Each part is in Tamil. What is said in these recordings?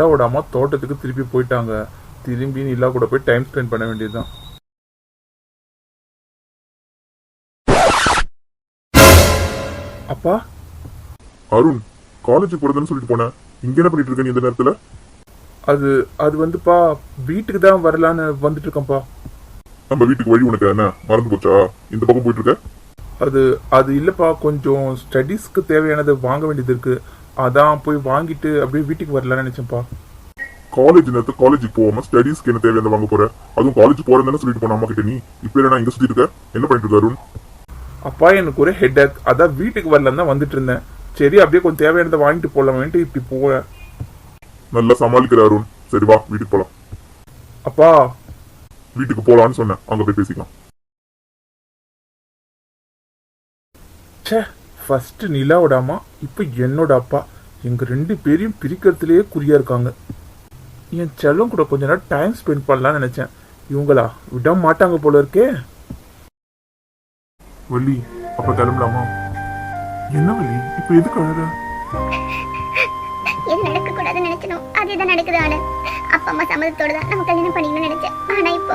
நிலாவோட அம்மா தோட்டத்துக்கு திருப்பி போயிட்டாங்க. திரும்பி நிலா கூட போய் டைம் ஸ்பெண்ட் பண்ண வேண்டியதுதான். அப்பா? அருண் காலேஜ் போறதுன்னு சொல்லிட்டு போனேன் இங்க என்ன பண்ணிட்டு இருக்க நீ இந்த நேரத்துல? அது அது வந்துப்பா வீட்டுக்கு தான் வரலான்னு வந்துட்டு இருக்கேன்ப்பா. நம்ம வீட்டுக்கு வழி உனக்கு என்ன? மறந்து போச்சா? இந்த பக்கம் போயிட்டு இருக்க? அது அது இல்லப்பா கொஞ்சம் ஸ்டடீஸ்க்கு தேவையானது வாங்க வேண்டியது இருக்கு. அதான் போய் வாங்கிட்டு அப்படியே வீட்டுக்கு வரலான்னு நினைச்சேன்ப்பா. காலேஜ் நேரத்து காலேஜுக்கு போகாம ஸ்டடீஸ்க்கு என்ன தேவையான வாங்க போற? அதுவும் காலேஜ் போறேன்னு சொல்லிட்டு போன அம்மா கிட்ட நீ. இப்ப என்ன இங்க சுத்திட்டு இருக்க. என்ன பண்ணிட்டு இருக்க அருண்? அப்பா எனக்கு ஒரு ஹெட் அதான் வீட்டுக்கு வரலான்னு தான் வந்துட்டு இருந்தேன். சரி அப்படியே கொஞ்சம் தேவையானதை வாங்கிட்டு போலாமேன்ட்டு இப்படி போவேன். நல்லா சமாளிக்கிற அருண். சரி வா வீட்டுக்கு போலாம். அப்பா. வீட்டுக்கு போலான்னு சொன்னேன். அங்க போய் பேசிக்கலாம். ச்சே. ஃபஸ்ட்டு நிலாவோட அம்மா இப்போ என்னோட அப்பா எங்கள் ரெண்டு பேரையும் பிரிக்கிறதுலேயே குறியாக இருக்காங்க. என் செல்லம் கூட கொஞ்ச நேரம் டைம் ஸ்பெண்ட் பண்ணலாம்னு நினச்சேன். இவங்களா விட மாட்டாங்க போல இருக்கே. வள்ளி அப்போ கிளம்பலாமா? என்ன வள்ளி இப்போ எதுக்கு அழற? எது நடக்க கூடாதுன்னு நினைச்சனோ அதேதான் நடக்குது ஆனா அப்பா அம்மா சம்மதத்தோட தான் நம்ம கல்யாணம் பண்ணிக்கணும்னு நினைச்சேன். ஆனா இப்போ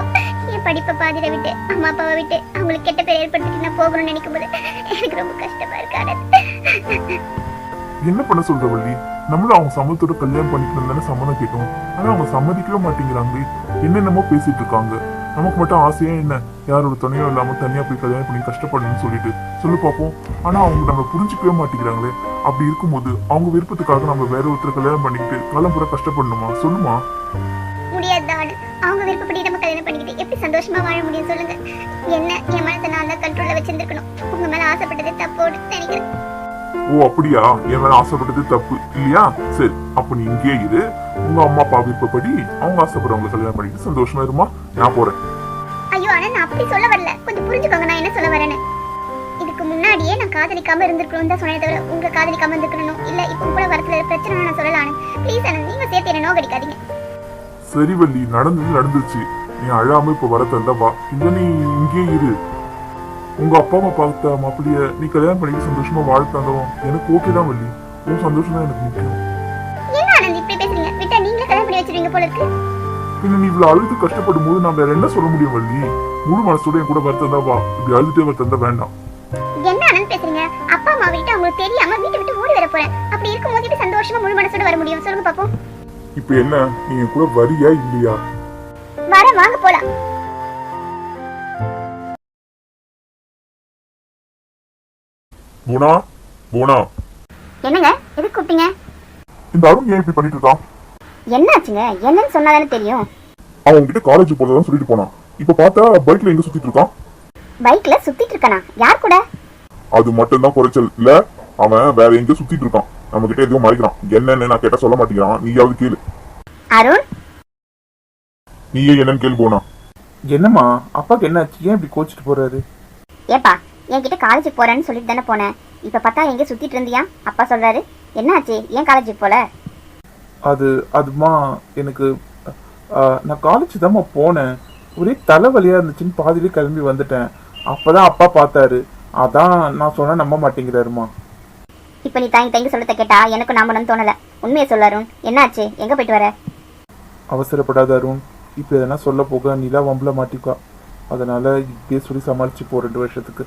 படிப்பை பாதியில விட்டு அம்மா அப்பாவை விட்டு அவங்களுக்கு கெட்ட பேர் ஏற்படுத்திட்டு நான் போகணும்னு நினைக்கும் போது எனக்கு ரொம்ப கஷ்டமா இருக்கு ஆனந்த். என்ன பண்ண சொல்ற வள்ளி? நம்மளும் அவங்க சம்மதத்தோட கல்யாணம் பண்ணிக்கணும் தானே சம்மதம் கேட்டோம். ஆனா அவங்க சம்மதிக்கவே மாட்டேங்கிறாங்களே. என்னென்னமோ பேசிட்டு இருக்காங்க. நமக்கு மட்டும் ஆசையா என்ன? யாரோட துணையும் இல்லாம தனியா போய் கல்யாணம் பண்ணி கஷ்டப்படணும்னு சொல்லிட்டு. சொல்லு பார்ப்போம் ஆனா அவங்க நம்ம புரிஞ்சுக்கவே மாட்டேங்கிறாங்களே. அப்படி இருக்கும்போது அவங்க விருப்பத்துக்காக நம்ம வேற ஒருத்தர் கல்யாணம் பண்ணிக்கிட்டு காலம் பூரா கஷ்டப்படணுமா? சொல்லுமா. முடியாது அவங்க விருப்பப்படி நம்ம கல்யாணம் பண்ணிக்கிட்டு சந்தோஷமா வாழ முடியும் சொல்லுங்க. என்ன? என் மனசை நான் தான் கண்ட்ரோல்ல வச்சிருந்துருக்கணும். உங்க மேல ஆசைப்பட்டது தப்போடு நினைக்கிறேன். ஓ அப்படியா? என் மேல ஆசைப்பட்டது தப்பு. இல்லையா? சரி அப்ப நீ இங்கேயே இரு. உங்க அம்மா அப்பா விருப்பப்படி அவங்க ஆசைப்படுறவங்களை கல்யாணம் பண்ணிட்டு சந்தோஷமா இருமா? நான் போறேன். ஐயோ ஆனா நான் அப்படி சொல்ல வரல. கொஞ்சம் புரிஞ்சுக்கோங்க நான் என்ன சொல்ல வரேன்னு. இதுக்கு முன்னாடியே நான் காதலிக்காம இருந்திருக்கணும் தான் சொன்னதை தவிர உங்க காதலிக்காம இருந்திருக்கணும் இல்ல இப்போ கூட வரத்துல பிரச்சனை நான் சொல்லலாம் ப்ளீஸ் ஆனந்த் நீங்க சேர்த்து என்ன நோகடிக்காதீங்க. சரி வள்ளி. நடந்தது நடந்துச்சு நீ அழாம இப்ப வர தந்தா வா. இல்ல நீ இங்கேயே இரு. உங்க அப்பா அம்மா பார்த்த மாப்பிள்ளைய நீ கல்யாணம் பண்ணிட்டு சந்தோஷமா வாழ தந்தவும் எனக்கு ஓகே தான் வள்ளி. உன் சந்தோஷம் தான் எனக்கு முக்கியம். பின்ன நீ இவ்வளவு அழுது கஷ்டப்படும் போது நான் வேற என்ன சொல்ல முடியும் வள்ளி? முழு மனசோட என் கூட வரத்தந்தா வா. இப்படி அழுதுட்டே வரத்தந்தா வேண்டாம். என்ன ஆனந்த் பேசுறீங்க? அப்பா அம்மா விட்டு அவங்களுக்கு தெரியாம வீட்டை விட்டு ஓடி வர போறேன். அப்படி இருக்கும்போது எப்படி சந்தோஷமா முழு மனசோட வர முடியும்? சொல்லுங்க பாப்போம். இப்ப என்ன? நீ கூட வரியா இல்லையா? வர வாங்க போலாம். போனா போனா என்னங்க எதுக்கு கூப்பிட்டீங்க? இந்த அருண் ஏன் இப்படி பண்ணிட்டு இருக்கான்? என்னாச்சுங்க? என்னன்னு சொன்னாதானே தெரியும். அவன் உங்ககிட்ட காலேஜ் போறதான் சொல்லிட்டு போனான். இப்ப பார்த்தா பைக்ல எங்க சுத்திட்டு இருக்கான்? பைக்ல சுத்திட்டு இருக்கானா? யார் கூட? அது மட்டும் தான் குறைச்சல். இல்ல அவன் வேற எங்க சுத்திட்டு இருக்கான். நம்ம கிட்ட எதுவும் மறைக்கிறான். என்னன்னு நான் கேட்டா சொல்ல மாட்டேங்கிறான். நீயாவது கேளு. அருண் நீயே என்னன்னு கேளு போனா. என்னம்மா? அப்பாக்கு என்னாச்சு? ஏன் இப்படி கோச்சிட்டு போறாரு? ஏப்பா என்கிட்ட காலேஜுக்கு போறேன்னு சொல்லிட்டு தானே போனேன். இப்ப பார்த்தா எங்க சுத்திட்டு இருந்தியா? அப்பா சொல்றாரு என்னாச்சு? ஏன் காலேஜுக்கு போல? அது அதுமா எனக்கு ஆ, நான் காலேஜ் தாம்மா போனேன். ஒரே தலைவலியா இருந்துச்சுன்னு பாதியிலே கிளம்பி வந்துட்டேன். அப்பதான் அப்பா பார்த்தாரு. அதான் நான் சொன்னா நம்ப மாட்டேங்கிறாருமா இப்ப நீ தாங்கி தாங்கி சொல்லத்த கேட்டா எனக்கு நம்பணும்னு தோணல. உண்மையை சொல்ல அருண். என்னாச்சு? எங்க போயிட்டு வர? அவசரப்படாத அருண். இப்போ எதனா சொல்ல போக நிலா வம்பல மாட்டிக்கா. அதனால இப்படியே சொல்லி சமாளிச்சு போ ரெண்டு வருஷத்துக்கு.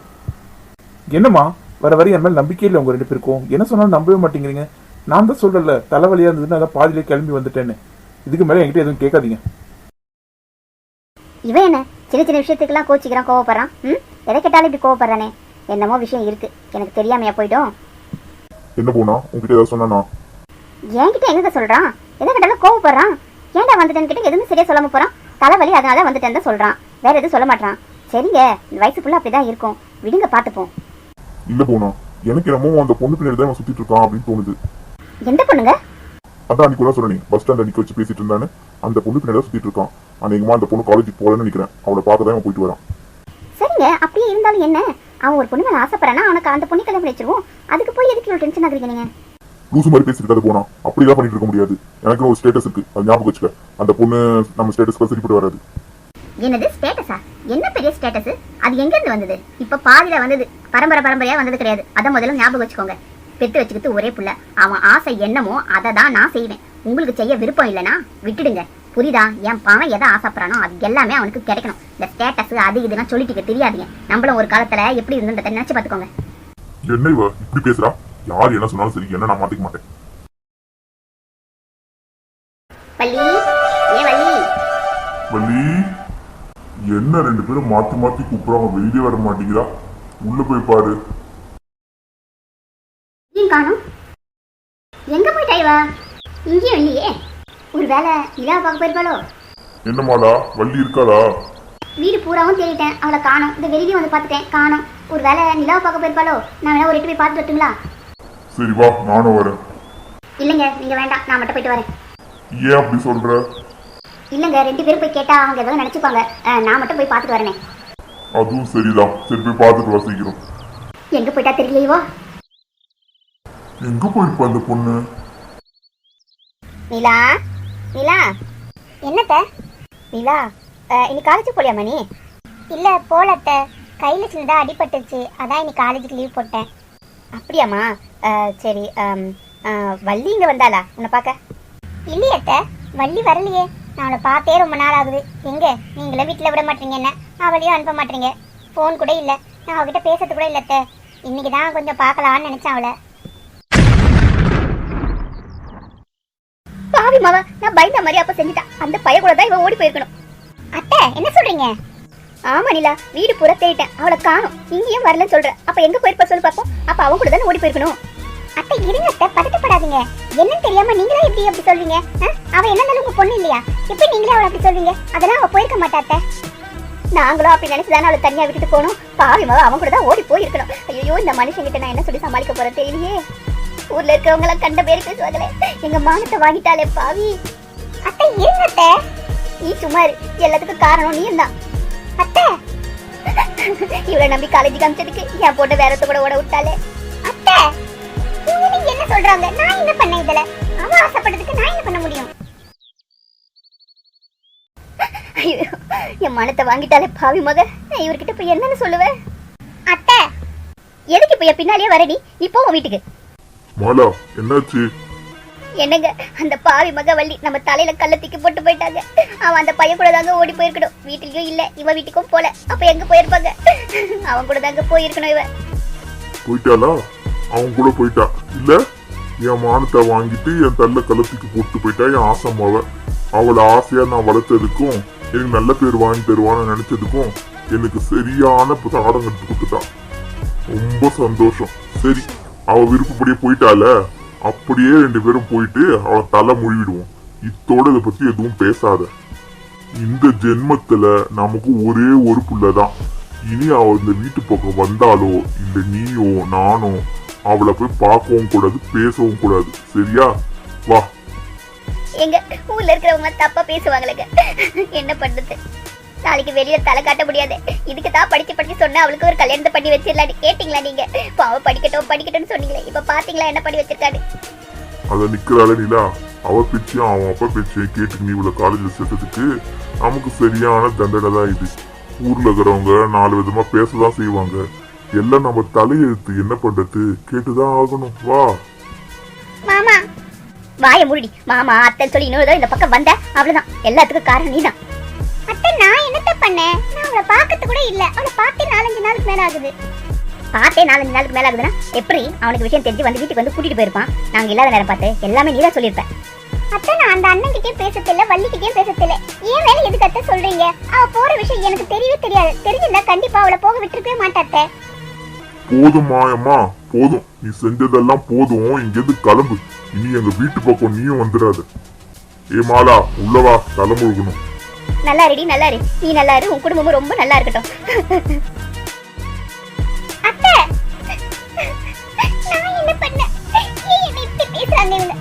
என்னம்மா வர வர என் மேல நம்பிக்கை இல்லை உங்க ரெண்டு பேருக்கும். என்ன சொன்னாலும் நம்பவே மாட்டேங்கிறீங்க. நான் தான் சொல்றேன்ல தலைவலியா இருந்ததுன்னு அதான் பாதியிலே கிளம்பி வந்துட்டேன்னு. இதுக்கு மேல என்கிட்ட எதுவும் கேட்காதீங்க. இவன் என்ன? சின்ன சின்ன விஷயத்துக்கெல்லாம் கோச்சிக்கிறான் கோவப்படுறான்? ம்? எதை கேட்டாலும் இப்படி கோவப்படுறானே? என்னமோ விஷயம் இருக்கு. எனக்கு தெரியாமையா போயிடும்? என்ன போனா? உங்ககிட்ட ஏதாவது சொன்னா என்கிட்ட எங்க சொல்றான்? எதை கேட்டாலும் கோவப்படுறான்? ஏன்டா வந்துட்டேன்னு கேட்டு எதுவுமே சரியா சொல்லாம போறான். தலைவலி அதனால வந்துட்டேன்னு சொல்றான். வேற எதுவும் சொல்ல மாட்டான். சரிங்க இந்த வயசு ஃபுல்லா அப்படிதான் இருக்கும். விடுங்க பாத்துப்போம் இல்ல போனா எனக்கு என்னமோ அந்த பொண்ணு பின்னாடி தான் சுத்திட்டு இருக்கான் அப்படின்னு தோணுது. எந்த பொண்ணுங்க? அதான் அன்னைக்கு கூட சொன்னேன் பஸ் ஸ்டாண்ட் அன்னைக்கு வச்சு பேசிட்டு இருந்தானே அந்த பொண்ணு பின்னாடி சுத்திட்டு இருக்கான். அன்னைக்குமா அந்த பொண்ணு காலேஜுக்கு போறேன்னு நினைக்கிறேன். அவளை பார்க்க தான் போயிட்டு வரான். சரிங்க அப்படியே இருந்தாலும் என்ன? அவன் ஒரு பொண்ணு மேல ஆசைப்படுறானா? அவனுக்கு அந்த பொண்ணு கல்யாணம் வச்சிருவோம். அதுக்கு போய் எதுக்கு இவ்வளவு டென்ஷன் ஆகுறீங்க நீங்க? லூசு மாதிரி பேசிட்டு இருக்காது போனா அப்படிதான் பண்ணிட்டு இருக்க முடியாது. எனக்கு ஒரு ஸ்டேட்டஸ் இருக்கு. அது ஞாபகம் வச்சுக்க. அந்த பொண்ணு நம்ம ஸ்டேட்டஸ்க்கு சரிப்பட்டு வராது. என்னது ஸ்டேட்டஸா என்ன பெரிய ஸ்டேட்டஸ் அது எங்க இருந்து வந்தது? இப்ப பாதியில வந்தது பரம்பரை பரம்பரையா வந்தது கிடையாது. அத முதல்ல ஞாபகம் வச்சுக்கோங்க. பெத்து வச்சுக்கிட்டு ஒரே புள்ள. அவன் ஆசை என்னமோ அதை தான் நான் செய்வேன். உங்களுக்கு செய்ய விருப்பம் இல்லைனா விட்டுடுங்க. புரியுதா? என் பணம் எதை ஆசைப்படுறானோ அது எல்லாமே அவனுக்கு கிடைக்கணும். இந்த ஸ்டேட்டஸ் அது இதெல்லாம் சொல்லிட்டு தெரியாதீங்க. நம்மளும் ஒரு காலத்துல எப்படி இருந்ததை நினைச்சு பார்த்துக்கோங்க. என்ன இப்படி பேசுறா? யார் என்ன சொன்னாலும் சரி என்ன நான் மாத்திக்க மாட்டேன். வள்ளி? என்ன ரெண்டு பேரும் மாத்தி மாத்தி கூப்பிடுறாங்க வெளியே வர மாட்டேங்கிறா? உள்ள போய் பாரு. காணும்? எங்க போயிட்டா இவ? இங்கேயும் இல்லையே. ஒருவேளை நிலா பார்க்க போயிருப்பாளோ? என்ன மாலா வள்ளி இருக்காளா? வீடு பூராவும் தேடிட்டேன். அவளை காணோம். இந்த வெளியே வந்து பார்த்துட்டேன். காணோம். ஒருவேளை நிலாவை பார்க்க போயிருப்பாளோ? நான் வேணா ஒரு எட்டு போய் பார்த்துட்டு வரட்டுங்களா? சரி வா நானும் வரேன். இல்லைங்க நீங்க வேண்டாம் நான் மட்டும் போயிட்டு வரேன். ஏன் அப்படி சொல்ற? இல்லைங்க ரெண்டு பேரும் போய் கேட்டா அவங்க ஏதாவது நினைச்சுப்பாங்க. அஹ், நான் மட்டும் போய் பார்த்துட்டு வரேனே. அதுவும் சரிதான். சரி போய் பார்த்துட்டு வா சீக்கிரம். எங்க போயிட்டா தெரியலையோ எங்க போயிருப்பா அந்த பொண்ணு? நிலா? நிலா? என்னத்த? நிலா அஹ், இன்னைக்கு காலேஜ் போலியாமா நீ இல்ல போலத்த. கையில சின்னதா அடிபட்டுச்சு அதான் இன்னைக்கு காலேஜுக்கு லீவ் போட்டேன். அப்படியாம்மா? அஹ், சரி வள்ளி இங்கே வந்தாளா? உன்னை பார்க்க. இல்லையத்த வள்ளி வரலையே. நான் அவளை பார்த்தே ரொம்ப நாள் ஆகுது. எங்கே? நீங்களே வீட்டில் விட மாட்டீங்க என்ன? அவளையும் அனுப்ப மாட்டீங்க. ஃபோன் கூட இல்லை. நான் அவகிட்ட பேசுறது கூட இல்லத்த இன்னைக்கு தான் கொஞ்சம் பார்க்கலான்னு நினச்சேன் அவளை. பாவி மாவா நான் பயந்த மாதிரி அப்போ செஞ்சுட்டேன் அந்த பைய கூட தான் இவன் ஓடி போயிருக்கணும். அத்தை என்ன சொல்றீங்க? ஆமா நிலா வீடு புற தேடிட்டேன் அவளை காணும். இங்கேயும் வரலன்னு சொல்ற. அப்ப எங்க போயிருப்பா சொல்லு பாப்போம். அப்ப அவன் கூட தானே ஓடி போயிருக்கணும். அத்தை இருங்க அத்தை பதட்டப்படாதீங்க. என்னன்னு தெரியாம நீங்களே எப்படி அப்படி சொல்றீங்க? அவ என்ன உங்க பொண்ணு இல்லையா? எப்படி நீங்களே அவளை அப்படி சொல்றீங்க அதெல்லாம் அவ போயிருக்க மாட்டா அத்தை. நாங்களும் அப்படி நினைச்சுதானே அவளை தனியா விட்டுட்டு போகணும் பாவி மாவா அவன் கூட தான் ஓடி போயிருக்கணும். ஐயோ இந்த மனுஷங்கிட்ட நான் என்ன சொல்லி சமாளிக்க போறேன் தெரியலையே. ஊர்ல இருக்கவங்க எல்லாம் கண்ட பேர் பேசுவாங்களே எங்க மானத்தை வாங்கிட்டாலே பாவி. அத்தை இருங்க அத்தை. நீ சும்மா எல்லாத்துக்கும் காரணம் நீ தான். அத்தை. இவளை நம்பி காலேஜுக்கு அமிச்சதுக்கு என் பொண்ணு வேறத்த கூட ஓட விட்டாலே. அத்தை இவங்க நீங்க என்ன சொல்றாங்க? நான் என்ன பண்ணேன் இதுல? அவ ஆசைப்பட்டதுக்கு நான் என்ன பண்ண முடியும்? ஐயோ என் மனத்தை வாங்கிட்டாலே பாவி மக. நான் இவர்கிட்ட போய் என்னன்னு சொல்லுவேன்? அத்தை எதுக்கு இப்ப என் பின்னாலேயே வரடி இப்போ உன் வீட்டுக்கு. மாலா என்னாச்சு? என்னங்க அந்த பாவி மக வள்ளி நம்ம தலையில கல்ல தூக்கி போட்டு போயிட்டாங்க. அவன் அந்த பையன் கூட தாங்க ஓடி போயிருக்கணும். வீட்டுலயும் இல்ல இவன் வீட்டுக்கும் போல. அப்ப எங்க போயிருப்பாங்க? அவன் கூட தாங்க போயிருக்கணும் இவன். போயிட்டாளா? அவன் கூட போயிட்டா. இல்ல என் மானத்தை வாங்கிட்டு என் தள்ள கலத்துக்கு போட்டு போயிட்டா என் ஆசமாவ அவளை ஆசையா நான் வளர்த்ததுக்கும் எனக்கு நல்ல பேர் வாங்கி தருவான்னு நினைச்சதுக்கும் எனக்கு சரியான சாடம் எடுத்து கொடுத்துட்டான் ரொம்ப சந்தோஷம். சரி அவ விருப்பப்படியே போயிட்டால அப்படியே ரெண்டு பேரும் போயிட்டு அவளை தலை முழுவிடுவோம் இத்தோட இதை பத்தி எதுவும் பேசாத. இந்த ஜென்மத்துல நமக்கு ஒரே ஒரு புள்ளதான். இனி அவள் இந்த வீட்டு பக்கம் வந்தாலோ இல்ல நீயோ நானோ அவளை போய் பார்க்கவும் கூடாது பேசவும் கூடாது. சரியா? வா. எங்க ஊர்ல இருக்கிறவங்க தப்பா பேசுவாங்களே என்ன பண்றது? நாளைக்கு வெளியில தலை காட்ட முடியாது. இதுக்கு தான் படிச்சு படிச்சு சொன்னா அவளுக்கு ஒரு கல்யாணத்தை பண்ணி வச்சிடலான்னு. கேட்டீங்களா நீங்க? பாவம் படிக்கட்டும் படிக்கட்டும்னு சொன்னீங்களே. இப்ப பாத்தீங்களா என்ன பண்ணி வச்சிருக்காரு அத நிக்கிறாள நிலா. அவ பிச்சையும் அவன் அப்பா பிச்சையும் கேட்டு நீ இவ்வளவு காலேஜ்ல சேர்த்ததுக்கு நமக்கு சரியான தண்டனை தான் இது. ஊர்ல இருக்கிறவங்க நாலு விதமா பேசதான் செய்வாங்க. எல்லாம் நம்ம தலையெழுத்து என்ன பண்றது? கேட்டுதான் ஆகணும். வா. மாமா. வாய மூடி மாமா அத்தை சொல்லி இன்னொரு இந்த பக்கம் வந்த. அவ்வளவுதான். எல்லாத்துக்கும் காரணம் நீதான். அத்தை நான் என்னத்த பண்ணேன்? நான் அவளை பார்க்கறது கூட இல்ல. அவளை பார்த்தே நாலஞ்சு நாளுக்கு மேல ஆகுது பார்த்தே நாலஞ்சு நாளுக்கு மேல ஆகுதுன்னா எப்படி அவனுக்கு விஷயம் தெரிஞ்சு வந்து வீட்டுக்கு வந்து கூட்டிட்டு போயிருப்பான்? நாங்க இல்லாத நேரம் பார்த்து எல்லாமே நீதான் சொல்லியிருப்பேன் அத்தை நான் அந்த அண்ணன் கிட்டே பேசத்தில்ல வள்ளிக்கிட்டே பேசத்தில்ல. ஏன் வேலை எதுக்கு அத்தை சொல்றீங்க? அவ போற விஷயம் எனக்கு தெரியவே தெரியாது. தெரிஞ்சிருந்தா கண்டிப்பா அவளை போக விட்டுருக்கவே மாட்டாத்த போதும் மாயம்மா போதும். நீ செஞ்சதெல்லாம் போதும். இங்கிருந்து கிளம்பு. இனி எங்க வீட்டு பக்கம் நீயும் வந்துடாத. ஏ மாலா உள்ளவா தலைமுழுகணும் நல்லா ரெடி நல்லா இரு நீ நல்லா இரு உன் குடும்பமும் ரொம்ப நல்லா இருக்கட்டும் அத்தை! நான் என்ன பண்ண? நீ என்ன இப்படி பேசுறாங்க இவங்க